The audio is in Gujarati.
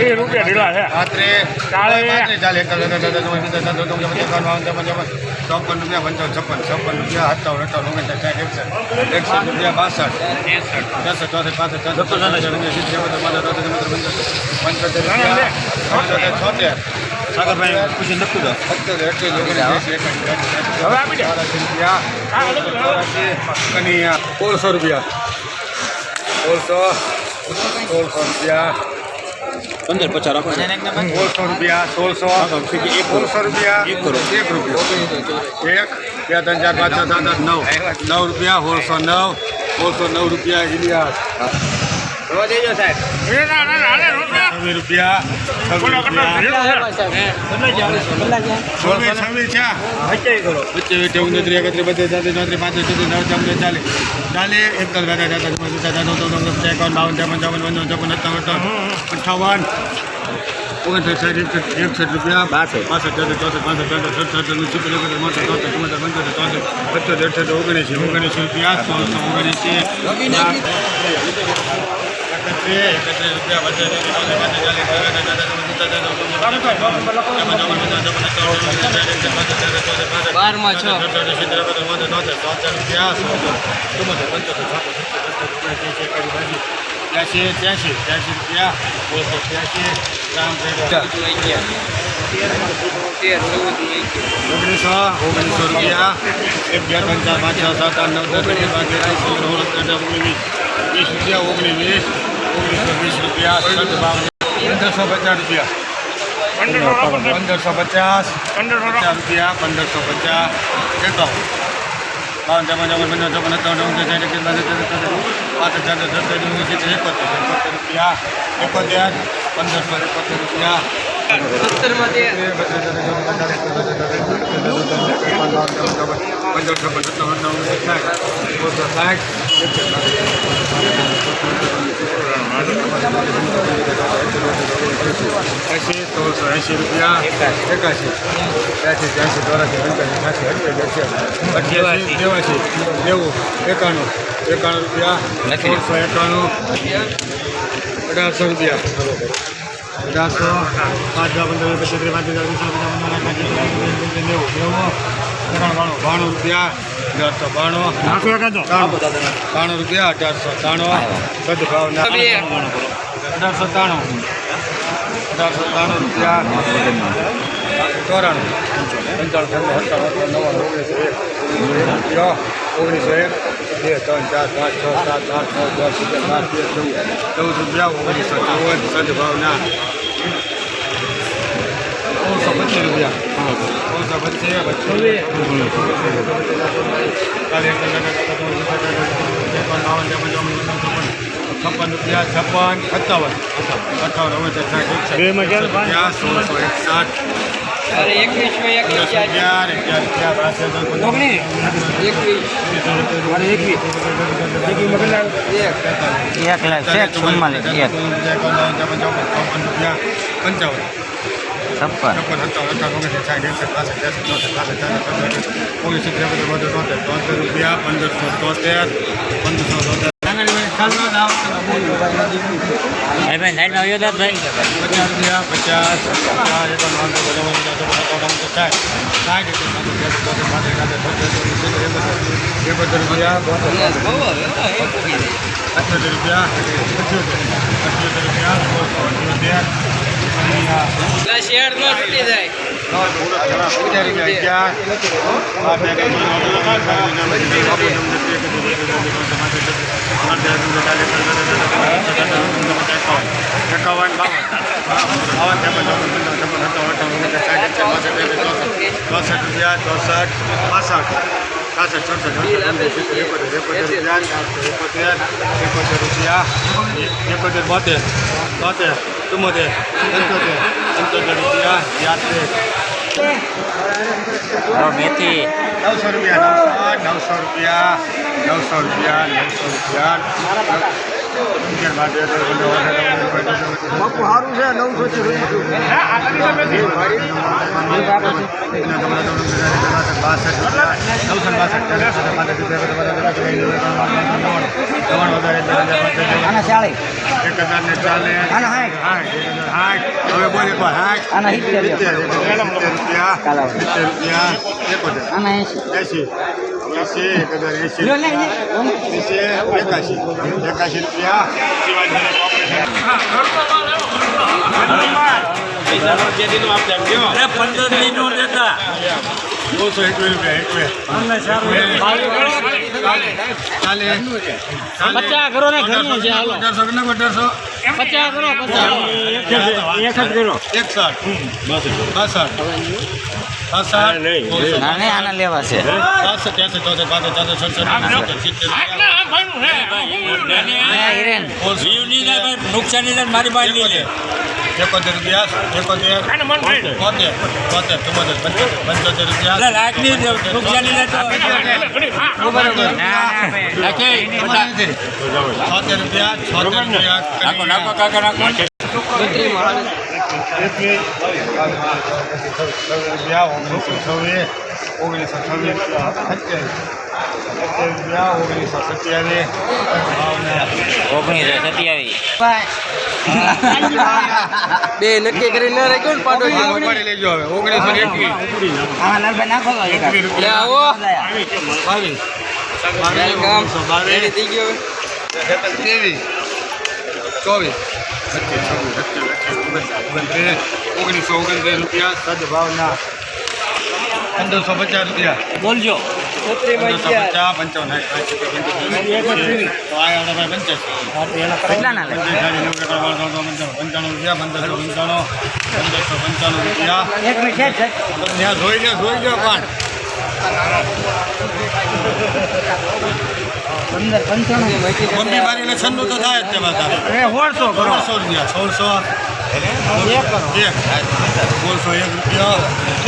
એ રૂપિયા ઢીલા છે ચાલે. ચાલે એક ચોપન રૂપિયા પંચાવન છપ્પન છપ્પન રૂપિયા સત્તાવન અઠાવન ઓગણસાઠ સાઠ એકસઠ એકસઠ રૂપિયા બાસઠ ત્રેસઠ ચોસઠ પાસઠ છસઠ સત્તર પંચોતેર રૂપિયા પંચોતેર છોતેર સાગરભાઈ ખુશી નક્કી દો સત્તર અઠ્યાસી ઓગણએંસી એકાસી હવે આપી દે. ચોરાસી રૂપિયા ચોરાસી કનૈયા સોળસો રૂપિયા સોળસો સોળસો રૂપિયા પંદર પચાસ રાખો સોળસો રૂપિયા સોળસો સોળસો રૂપિયા એક એક રૂપિયો. એક બે ત્રણ ચાર પાંચ છ સાત આઠ નવ. નવ રૂપિયા સોળસો નવ. સોળસો નવ રૂપિયા ઇલિયાસ. ના ના ના રૂપિયા અઠાવન ઓગણસાઠ સાઠ એકસઠ રૂપિયા બાસઠ બાસઠ ચોસઠ ચોસઠ પાંસઠ ચોસઠ સડસઠ સિત્તેર એકોતેર બોતેર ચોસઠ ચુમ્મોતેર પંચોતેર ચોસઠ પચોતેર અઠસઠ ઓગણએંસી ઓગણએંસી રૂપિયા સોળસો ઓગણએંસી એકત્રીસ રૂપિયા પચાસ બારમાં છ ત્યાંસી ત્યાંસી ત્યાંસી રૂપિયા બોલસો ત્યાંસી ઓગણીસો ઓગણીસો રૂપિયા એક બે ચાર પાંચ છ સાત આઠ નવ દસ અગિયાર બાર તેર ચૌદ સોળ સત્તર ઓગણીસ વીસ રૂપિયા ઓગણીસ વીસ વીસ રૂપિયા સત્તર બાવન પંદરસો પચાસ રૂપિયા પંદરસો રાખો ને. પંદરસો પચાસ પંદરસો રાખો પચાસ રૂપિયા પંદરસો પચાસ એકાવન બાવન ત્રેપન ચોપન પંદર ચોપન સત્તાવન ઓગણસાઠ સાઠ એકસઠ બાસઠ ત્રેસઠ ચોસઠ પાંસઠ છાસઠ સત્તર ઓગણસિત્તેર એકોતેર એકોતેર રૂપિયા એકોતેર પંદરસો એકોતેર રૂપિયા સત્તરમાં તેર એસી સોળસો એસી રૂપિયા. એકાશી. ત્યાંસી ત્યાંથી ચોરાસી પંચ્યાસી છ્યાસી અઠ્યાસી અઠ્યાસી નેવાસી નેવું એકાણું. એકાણું રૂપિયા સોળસો એકાણું. અઢારસો રૂપિયા. અઢારસો. પાંચ હજાર પંદર પચીસ પાંચ હજાર વીસ નેવું નેવું. બાણું. બાણું રૂપિયા. અઢારસો બાણું. રૂપિયા અઢારસો ત્રાણું સદભાવના. બે અઢારસો ત્રાણું અઢારસો ત્રાણું રૂપિયા ચોરાણું. પંચાણું સત્તાવન નવ્વાણું, ઓગણીસો એક. છ, ઓગણીસો એક. બે, ત્રણ, ચાર, પાંચ, છ, સાત, આઠ, નવ, દસ, અગિયાર, બાર, તેર, ચૌદ. ચૌદ રૂપિયા, ઓગણીસો ચૌદ સદભાવના. ઓગણીસો પચીસ રૂપિયા. ઓગણીસો પચીસ છપ્પન રૂપિયા છપ્પન સત્તાવન. અઠાવન? રૂપિયા સોળસો એકસાઠ. એક. લાખ છે પંચાવન છપ્પન. છપ્પન સત્તાવન અઠાવન ઓગણસાઠ સાઠ એકસઠ બાસઠ ત્રેસઠ ચોસઠ પાસઠ ઓગણીસો ત્રેપન બધું તોતેર તોતેર રૂપિયા પંદરસો તોતેર પંદરસો તોતેર. ભાઈ ભાઈ સાઈડમાં આવ્યો હતા ભાઈ પચાસ રૂપિયા પચાસ પચાસ એકમ વાંધો બધો વાંધો થાય સાઠ ચોવીસ સિત્તેર એકોતેર એકોતેર રૂપિયા બહુ હવે અઠ્યોતેર રૂપિયા અઠ્યોતેર રૂપિયા શેર ન તૂટી જાય એકાવન બાવન બાવન ત્રેપન ચોપન પંચાવન છપ્પન સત્તાવન અઠાવન ચોસઠ. રૂપિયા ચોસઠ પાસઠ છાસઠ સડસઠ એકોતેર રૂપિયા. એકોતેર બોતેર તોતેર ચુમ્મોતેર પંચોતેર પંચોતેર રૂપિયા. યાત્રેક હવે મેથી. નવસો રૂપિયા નવસો રૂપિયા નવસો રૂપિયા નવસો રૂપિયા. બાપુ સારું છે નવસો રૂપિયા. એસી એસી એક હજાર એસી એસી એકાશી એકાશી રૂપિયા દોસો એકવીસ રૂપિયા એકવીસ ચાલે પચાસ કરો પચાસ કરો એકસઠ બાસઠ નુકસાની મારી પાસે લઈ લે એકોતેર રૂપિયા એકોતેર તોતેર તોતેર ચુમ્મોતેર પંચોતેર રૂપિયા. લાખની નુકસાની છોતેર રૂપિયા છોતેર નાખો નાખો રૂપિયા કાકા નાખો. રૂપિયા ઓગણીસો છવ્વીસ ઓગણીસો છવ્વીસ સત્યાવીસ રૂપિયા ઓગણીસો સત્યાવીસ. ઓગણીસો સત્યાવીસ બે નક્કી કરી ન રાખ્યો ને પાડો લેજો હવે ઓગણીસો ને એકવીસ હા લાલભાઈ નાખો આવો. બાવીસ ગામ રેડી થઈ ગયો ત્રેવીસ. ચોવીસ. ઓગણીસો ઓગણત્રીસ રૂપિયા. સદભાવના પંદરસો પચાસ રૂપિયા. બોલજો. જોઈ લે જોઈ લે પણ પંદર પંચાણું મમ્મી મારીને છન્નું તો થાય જ તેમાં તારે સોળસો રૂપિયા સોળસો એક સોળસો એક રૂપિયા.